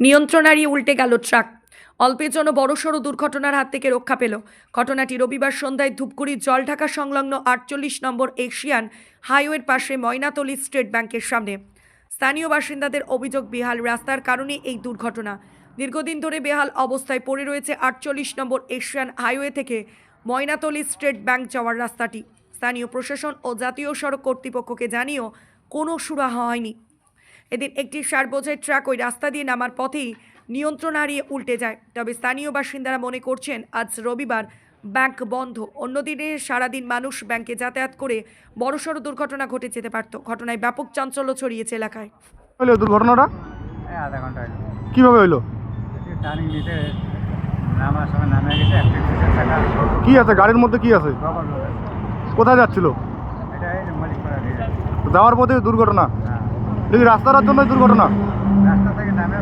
নিয়ন্ত্রণ হারিয়ে উল্টে গেল ট্রাক। অল্পের জন্য বড়সড় দুর্ঘটনার হাত থেকে রক্ষা পেল। ঘটনাটি রবিবার সন্ধ্যায় ধূপগুড়ির জলঢাকা সংলগ্ন আটচল্লিশ নম্বর এশিয়ান হাইওয়ের পাশে ময়নাতলি স্টেট ব্যাংকের সামনে। স্থানীয় বাসিন্দাদের অভিযোগ, বেহাল রাস্তার কারণে এই দুর্ঘটনা। দীর্ঘদিন ধরে বেহাল অবস্থায় পড়ে রয়েছে আটচল্লিশ নম্বর এশিয়ান হাইওয়ে থেকে ময়নাতলি স্টেট ব্যাংক যাওয়ার রাস্তাটি। স্থানীয় প্রশাসন ও জাতীয় সড়ক কর্তৃপক্ষকে জানিয়েও কোনো সুরাহা হয়নি। এদিন একটি সার বোঝাই ট্রাক ওই রাস্তা দিয়ে নামার পথেই নিয়ন্ত্রণ হারিয়ে উল্টে যায়। তবে স্থানীয় বাসিন্দারা মনে করছেন আজ রবিবার ব্যাংক বন্ধ। অন্যদিনে সারাদিন মানুষ ব্যাংকে যাতায়াত করে বড়সড় দুর্ঘটনা ঘটে যেতে পারত। ঘটনায় ব্যাপক চাঞ্চল্য ছড়িয়েছে এলাকায়। হইল দুর্ঘটনাটা? এই আধা ঘণ্টা হলো। কীভাবে হইল টার্নিং নিতে নামার সময় নামে গেছে একটা পিছের চাকা কি আছে? গাড়ির মধ্যে কি আছে? কোথায় যাচ্ছিল? এটা এই মালিক করা দিয়ে যাওয়ার পথে দুর্ঘটনা? হ্যাঁ। দেখি রাস্তার জন্য দুর্ঘটনা? রাস্তা থেকে নামে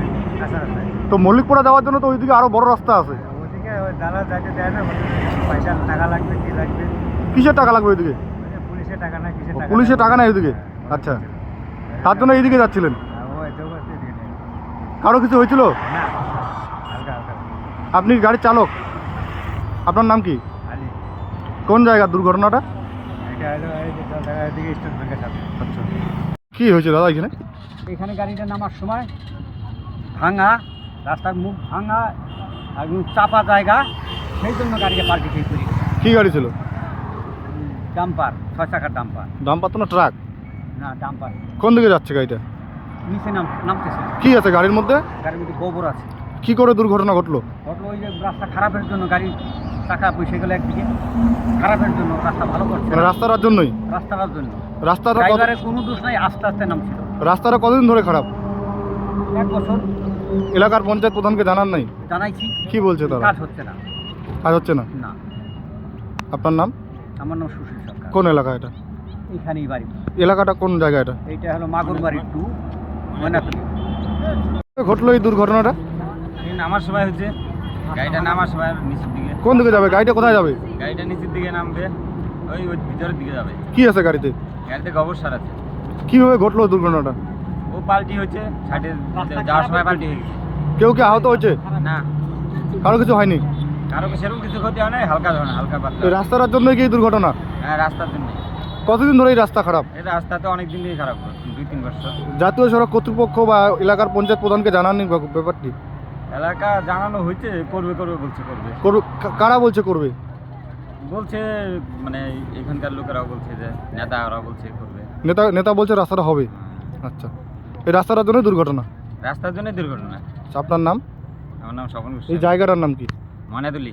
এই কাঁচা রাস্তায়। তো মল্লিকপুরা যাওয়ার জন্য তো ওইদিকে আরও বড় রাস্তা আছে। ওদিকে ওই দাদা যাইতে দেয় না পয়সা টাকা লাগবে কি লাগবে? কিসের টাকা লাগবে ওইদিকে? পুলিশের টাকা না কিসের টাকা পুলিশের টাকা নাই ওইদিকে? আচ্ছা। তার জন্য এইদিকে যাচ্ছিলেন। কারও কিছু হয়েছিল? আপনি গাড়ির চালক? আপনার নাম কি? কোন জায়গার দুর্ঘটনাটা? আচ্ছা। কি হয়েছে দাদা এখানে? এখানে গাড়িটা নামার সময় ভাঙা রাস্তার মুখ ভাঙা একদম চাপা জায়গা সেই জন্য গাড়িটা পাল্টে খেয়ে করি কি গাড়ি ছিল? ডাম্পার ছয় চাকার ডাম্পার। দাম পাতো না ট্রাক? না ডাম্পার। কোন দিকে যাচ্ছে গাড়িটা? নিচে নাম নামতেছে। কি আছে গাড়ির মধ্যে? গাড়ির মধ্যে গোবর আছে। কি করে দুর্ঘটনা ঘটলো? ঘটলো ওই যে রাস্তা খারাপের জন্য গাড়ি চাকা বসে গেলে একদিকে। খারাপের জন্য রাস্তা ভালো করছে মানে রাস্তাটার জন্যই? রাস্তাটার জন্য। রাস্তাটা কত- ড্রাইভারের কোনো দোষ নাই আস্তে আস্তে নামছিল। রাস্তাটা কতদিন ধরে খারাপ? এক বছর। এলাকার পঞ্চায়েত প্রধানকে জানান নাই? জানাইছি। কি বলছে তারা? কাজ হচ্ছে না। কাজ হচ্ছে না? না। আপনার নাম? আমার নাম সুশীল সরকার। কোন এলাকা এটা? এইখানেই বাড়ি। এলাকাটা কোন জায়গা এটা? এইটা হলো মাগুর বাড়ি টু ময়নাতলি। ঘটলো এই দুর্ঘটনাটা? নামার সময় হচ্ছে। গাড়িটা নামার সময় নিচের দিকে। কোন দিকে যাবে? গাড়িটা কোথায় যাবে? গাড়িটা নিচের দিকে নামবে ওই ওই ভিতরের দিকে যাবে। কি আছে গাড়িতে? গাড়িতে গোবর সার আছে। কীভাবে ঘটলো দুর্ঘটনাটা? ও পাল্টি হচ্ছে সাইডে যাওয়ার সময় পাল্টি হয়ে গেছে। কেউ কি আহত হয়েছে? না। কারও কিছু হয়নি? কারও সেরকম কিছু ক্ষতি হয় না হালকা ধরনের হালকা পাতলা রাস্তাটার জন্য কি দুর্ঘটনা? হ্যাঁ রাস্তার জন্য। কতদিন ধরে এই রাস্তা খারাপ? এই রাস্তা তো অনেক দিন থেকে খারাপ দুই তিন বছর। জাতীয় সড়ক কর্তৃপক্ষ বা এলাকার পঞ্চায়েত প্রধানকে জানাননি ব্যাপ- ব্যাপারটি? এলাকা জানানো হয়েছে করবে করবে বলছে করবে। করবে কারা বলছে করবে? বলছে মানে এখানকার লোকেরাও বলছে যে নেতারাও বলছে করবে। নেতা নেতা বলছে রাস্তাটা হবে। আচ্ছা। এই রাস্তাটার জন্য দুর্ঘটনা? রাস্তার জন্য দুর্ঘটনা। আপনার নাম? আমার নাম স্বপন এই জায়গাটার নাম কি? মনেদুলি